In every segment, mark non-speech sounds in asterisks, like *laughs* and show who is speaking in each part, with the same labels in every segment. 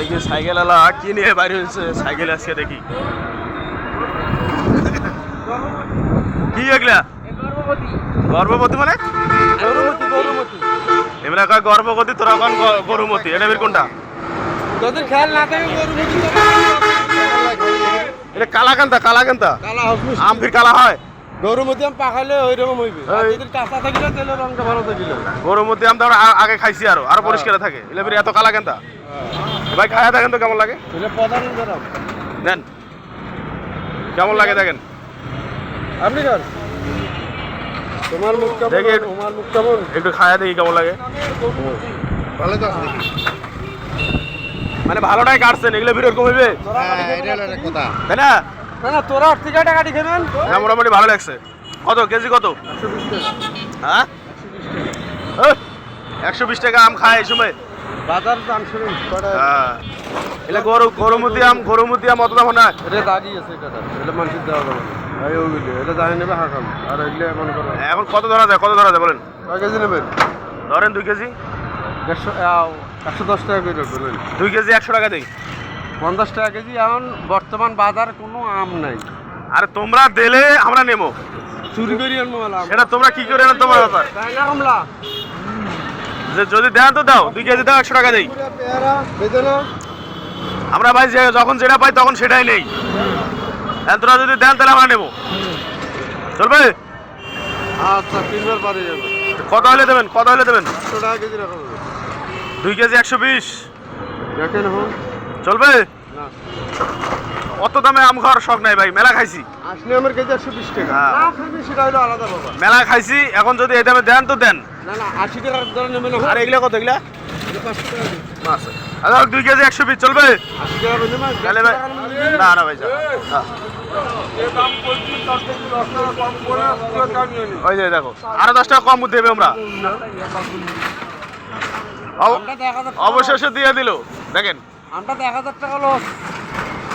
Speaker 1: দেখি সাইকেল আলা কি নিয়ে বাইরে হয়েছে? সাইকেল আজকে দেখি। কি এগুলা? গর্ভবতী মানে? এমরা কয় গর্ভবতী তোরা কন গরুমতি? এটা বের কোনটা?
Speaker 2: তোদের খেয়াল না থাকে গরুমতি
Speaker 1: এটা কালাকান্তা কালাকান্তা
Speaker 2: কালা হবে
Speaker 1: আম ফির কালা হয়।
Speaker 2: গরুমতি আম পাকালে ওই রকম হইবে যদি কাঁচা থাকিলে তেলের রংটা ভালো থাকিলে।
Speaker 1: গরুমতি আম তো আগে খাইছি আরও আরও পরিষ্কার থাকে। এটা ফির এত কালাকান্তা ভাই খায়া দেখেন তো কেমন লাগে? দেন কেমন লাগে দেখেন?
Speaker 2: আপনি খান। তোমার মুখ কেমন?
Speaker 1: দেখি।
Speaker 2: তোমার মুখ কেমন?
Speaker 1: একটু খায়া দেখি কেমন লাগে।
Speaker 2: ভালো তো
Speaker 1: মানে ভালোটাই কাটছেন এগুলো ভিড় এরকম হইবে?
Speaker 2: হ্যাঁ
Speaker 1: তাই না?
Speaker 2: না না তোরা টাকা
Speaker 1: মোটামুটি ভালো লাগছে। কত কেজি কত?
Speaker 2: একশো বিশ
Speaker 1: হ্যাঁ? একশো বিশ টাকা আম খায় এই সময়।
Speaker 2: বাজার দাম শুনুন
Speaker 1: হ্যাঁ। এটা গরু গরুমতি আম গরুমতি আম অত দাম না
Speaker 2: এটা দাগি আছে এটা এটা মানুষের দেওয়া যাবে এই ওগুলি এটা জানি নেবে হাকাম। আর এগুলো করো
Speaker 1: এখন কত ধরা যায় কত ধরা যায় বলেন?
Speaker 2: কয় কেজি নেবেন?
Speaker 1: ধরেন দুই কেজি।
Speaker 2: দেড়শো একশো দশ টাকা করে বলেন।
Speaker 1: দুই কেজি একশো টাকা দিই।
Speaker 2: পঞ্চাশ টাকা কেজি এখন বর্তমান বাজার কোনো আম নাই।
Speaker 1: আরে তোমরা দিলে আমরা নেব।
Speaker 2: চুরি করি আনব
Speaker 1: সেটা তোমরা কি করে আনো তোমার ব্যাপার যদি দেন তো দাও দুই কেজি দাও একশো টাকা দিই। আমরা ভাই যে যখন যেটা পাই তখন সেটাই নেই। হ্যাঁ তোরা যদি দেন তাহলে আমরা নেব। চলবে?
Speaker 2: আচ্ছা তিনবার পারে যাবে
Speaker 1: কত হলে দেবেন? কত হলে দেবেন?
Speaker 2: একশো টাকা কেজি রাখা।
Speaker 1: দুই কেজি একশো বিশ।
Speaker 2: দেখেন
Speaker 1: চলবে?
Speaker 2: না।
Speaker 1: অত দামে আম খাওয়ার শখ নাই ভাই মেলা খাইছি।
Speaker 2: আসলে আমার কেজি একশো বিশ টাকা।
Speaker 1: হ্যাঁ।
Speaker 2: সেটা হলো আলাদা বাবা
Speaker 1: মেলা খাইছি এখন যদি এই দামে দেন তো দেন।
Speaker 2: না না আশি টাকার
Speaker 1: আর এগুলা কত এগুলা। আচ্ছা দুই কেজি একশো বিশ চলবে?
Speaker 2: বেঁধে না
Speaker 1: তাহলে ভাই না না ভাই হ্যাঁ। ওই যে দেখো আরও দশ টাকা কম দেবে আমরা। অবশেষে দিয়ে দিল। দেখেন।
Speaker 2: আমরা তো এক হাজার টাকা লস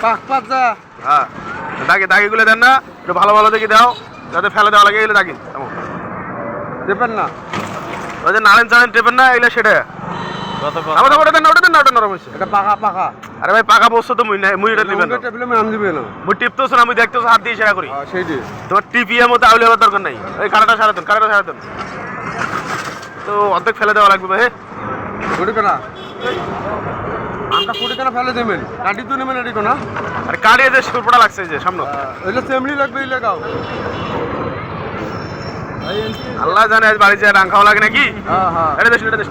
Speaker 2: পাক পাক যা।
Speaker 1: হ্যাঁ দাগি দাগিগুলো দেন না একটু ভালো ভালো দেখি দাও যাতে ফেলে দেওয়া লাগে এগুলো দাগি। এমন।
Speaker 2: দেবেন না।
Speaker 1: ওই যে নারেন চারেন টেপেন না এগুলো সেটা। আমার ওটা দেন না ওটা দেন না ওটা নরম হয়েছে।
Speaker 2: এটা পাকা পাকা।
Speaker 1: আরে ভাই পাকা বসছো তো মুই নাই- মুই এটা দিবেন না।
Speaker 2: টেবিলে আম দিবে না
Speaker 1: মুই টিপতেছ না আমি দেখতেছ হাত দিয়ে সেরা করি।
Speaker 2: হ্যাঁ, সেইটি।
Speaker 1: তোমার টিপিএর মতো আউলে হওয়ার দরকার নাই। ওই কাটাটা সারা দেন কাটাটা সারা দেন। তো অর্ধেক ফেলে দেওয়া লাগবে ভাই হ্যাঁ?
Speaker 2: কুড়ি আমটা কুড়ি কেনা ফেলে দেবেন? কাটি তো নেবেন এটি কোনা
Speaker 1: আর কাটিয়ে যে সুরপোটা লাগছে যে সামনে।
Speaker 2: এগুলো চেমড়ি লাগবে এই লাগাও
Speaker 1: আল্লাহ জানে আজ বাড়ি যায় রাং খাওয়া লাগে নাকি?
Speaker 2: হ্যাঁ হ্যাঁ।
Speaker 1: এটা দেশ এটা দেশ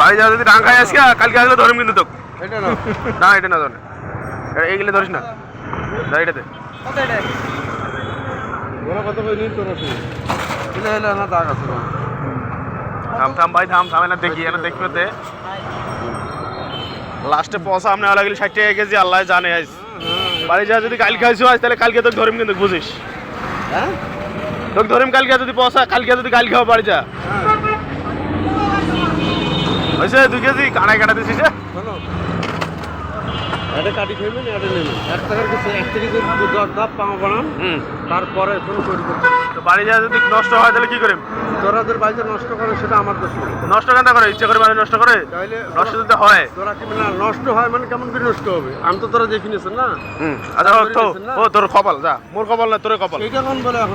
Speaker 1: বাড়ি যাওয়া যদি রাং খাই আজকে কালকে আসলে ধরুন কিন্তু তোকে।
Speaker 2: এটা না। *laughs*
Speaker 1: না এটা না ধরে এইগুলো ধরিস না। এটাতে
Speaker 2: কত নিন না দাগ আছে
Speaker 1: থাম থাম ভাই থাম থামে না দেখি এনে দেখবে লাস্টে পয়সা আপনি আলা গেলে ষাট টাকা কেজি আল্লাহ জানে আজ বাড়ি যা যদি কালকে আইসো আজ তাহলে কালকে তোকে ধরিম কিন্তু বুঝিস?
Speaker 2: হ্যাঁ?
Speaker 1: তোকে ধরিম কালকে যদি পয়সা কালকে যদি কাল খাওয়া বাড়ি যা। হয়েছে দুই কেজি কানায় কাটা দিছিস যে?
Speaker 2: শোনো এটা কাটি খাইবেন এটা নেবেন এক টাকার কিছু এক থেকে দশ দাপ পাওয়া বানান। তারপরে তৈরি
Speaker 1: তো বাড়ি যা যদি নষ্ট হয় তাহলে কি করিম?
Speaker 2: তোরা তোর বাড়িতে নষ্ট করে সেটা আমার দোষ
Speaker 1: নষ্ট কেন করে? ইচ্ছা করে বাড়ি নষ্ট করে?
Speaker 2: তাইলে
Speaker 1: নষ্ট যদি হয়।
Speaker 2: তোরা কি না নষ্ট হয় মানে কেমন করে নষ্ট হবে? আমি তো তোরা দেখে নিয়েছেন না?
Speaker 1: হুম। আচ্ছা ও তোর কপাল যা। মোর কপাল না তোর কপাল।
Speaker 2: এইটা কোন বলে এখন?